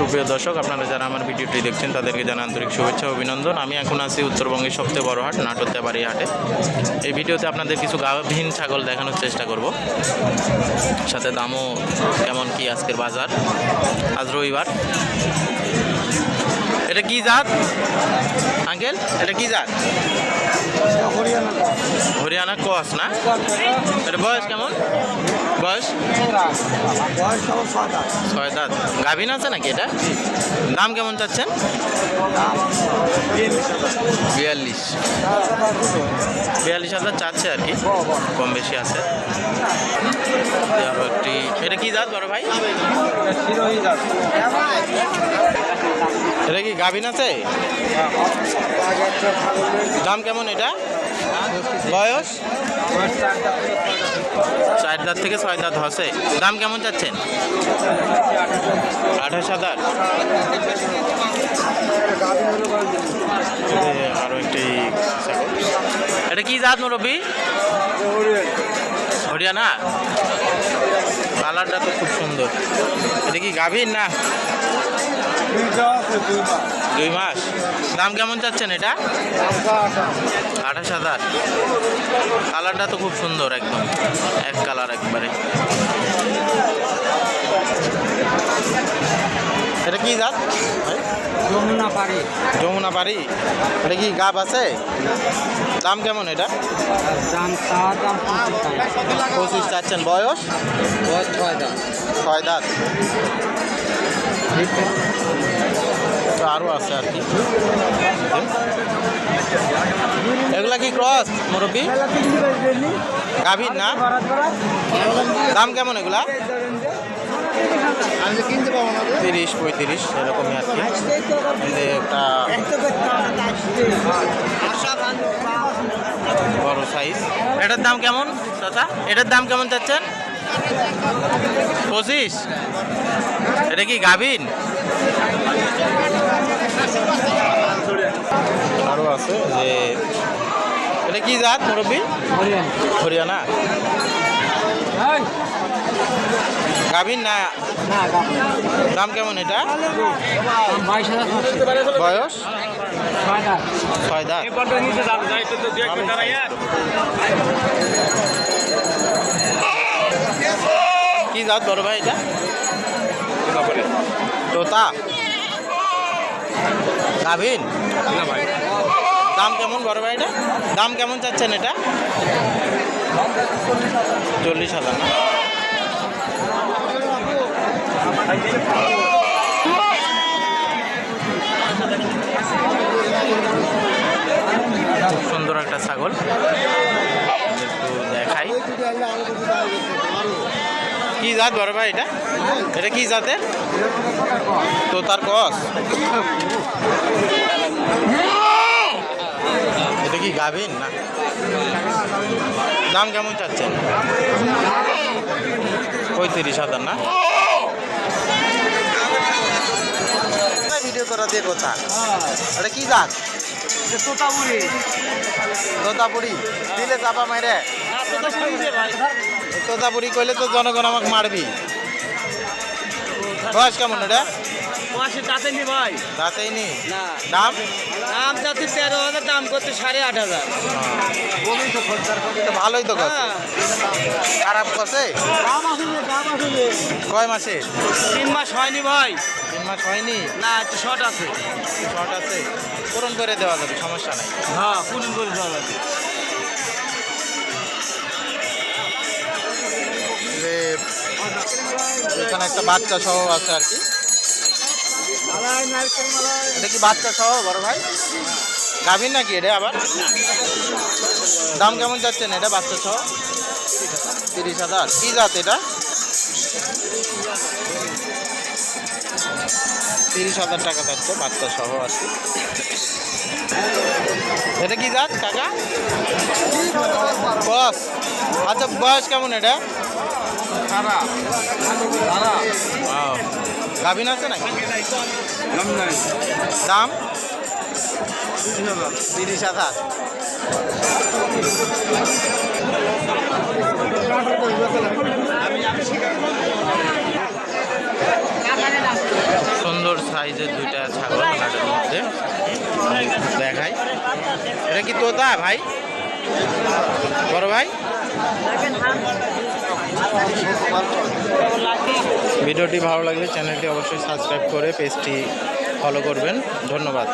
সুপ্রিয় দর্শক, আপনারা যারা আমার ভিডিওটি দেখছেন, তাদেরকে জানা আন্তরিক শুভেচ্ছা অভিনন্দন। আমি এখন আছি উত্তরবঙ্গের সবচেয়ে বড় হাট নাটোরতেবাড়ি হাটে। এই ভিডিওতে আপনাদের কিছু গাভীন ছাগল দেখানোর চেষ্টা করব। সাথে দামও কেমন কি আজকের বাজার? আজ রবিবার। এটা কি জাত? আঙ্কেল এটা কি জাত? হরিয়ানা কস। না? এটা বয়স কেমন? বয়স? ছয় দাঁত। গাভিন আছে নাকি এটা? দাম কেমন চাচ্ছেন? বিয়াল্লিশ। বিয়াল্লিশ হাজার চাচ্ছে আর কি? কম বেশি আছে। আরও এটা কি জাত বড় ভাই? এটা কি গাভিন আছে? দাম কেমন এটা? বয়স? চার দাঁত থেকে ছয় দাঁত হসে দাম কেমন চাচ্ছেন? আঠাশ হাজার। এই আরও একটি। এটা কি জাত মুরব্বী? হরিয়ানা কালারটা তো খুব সুন্দর। এটা কি গাভীর না? দুই মাস। দাম কেমন চাচ্ছেন এটা? আঠাশ হাজার। কালারটা তো খুব সুন্দর একদম। এক কালার একবারে। কি জাত? যমুনা পাড়ি যমুনা বাড়ি। এটা কি গাব আছে? দাম কেমন এটা? দাম তার দাম পঁচিশ চাচ্ছেন। বয়স? বয়স ছয় দাম ছয় দাঁত। আরও আছে। আর কি। এগুলা কি ক্রস মুরব্বী? গাভীর না? দাম কেমন এগুলা? তিরিশ পঁয়ত্রিশ এরকমই আর কি। একটা বড় সাইজ এটার দাম কেমন চাচা? এটার দাম কেমন চাচ্ছেন? পঁচিশ? এটা কি গাভিন? আরও আছে যে এটা কি জাত মুরব্বী? হরিয়ানা। গাভিন না? দাম দাম কেমন এটা? বয়স? ছয় দাঁত। কি জাত বড় ভাই এটা? তোতা? গাভিন দাম কেমন বড় ভাই এটা? দাম কেমন চাচ্ছেন এটা? চল্লিশ হাজার। না খুব সুন্দর একটা ছাগল। একটু দেখাই। কি জাত বড় ভাই এটা? এটা কি জাতের? তো তার কস। এটা কি গাভিন না? দাম কেমন চাচ্ছেন? পঁয়ত্রিশ হাজার না? করা দিয়ে গোছা। এটা কি গাছ? তোতাপুরি। তোতাপুরি। দিলে চাপা মেরে তোতাপুরি কইলে তো জনগণ আমাকে মারবি। বয়স কেমন এটা? মাসে তাতে নি ভাই? তাতেই নি? না। দাম? দাম যাতে তেরো হাজার দাম করতে সাড়ে আট হাজার। তো ভালোই তো কথা হ্যাঁ। খারাপ করছে? দাম আসলে দাম আসলে কয় মাসে? তিন মাস হয়নি ভাই। তিন মাস হয়নি? না একটু শর্ট আছে। শর্ট আছে। পূরণ করে দেওয়া যাবে সমস্যা নাই। হ্যাঁ পূরণ করে দেওয়া যাবে। এখানে একটা বাচ্চা সহ আছে আর কি। এটা কি বাচ্চা সহ বড় ভাই? গাভীর নাকি এটা আবার? দাম কেমন যাচ্ছেন এটা বাচ্চা সহ? তিরিশ হাজার। কি জাত এটা? তিরিশ হাজার টাকা যাচ্ছে বাচ্চা সহ আর কি। এটা কি জাত কাকা? বস আচ্ছা বয়স কেমন এটা. গাভিন আছে নাকি? দাম? তিরিশ হাজার। সুন্দর সুন্দর সাইজের দুইটা ছাগল হাটের মধ্যে। দেখাই। এটা কি তোতা ভাই? বড় ভাই? ভিডিওটি ভালো লাগলে চ্যানেলটি অবশ্যই সাবস্ক্রাইব করে পেজটি ফলো করবেন। ধন্যবাদ।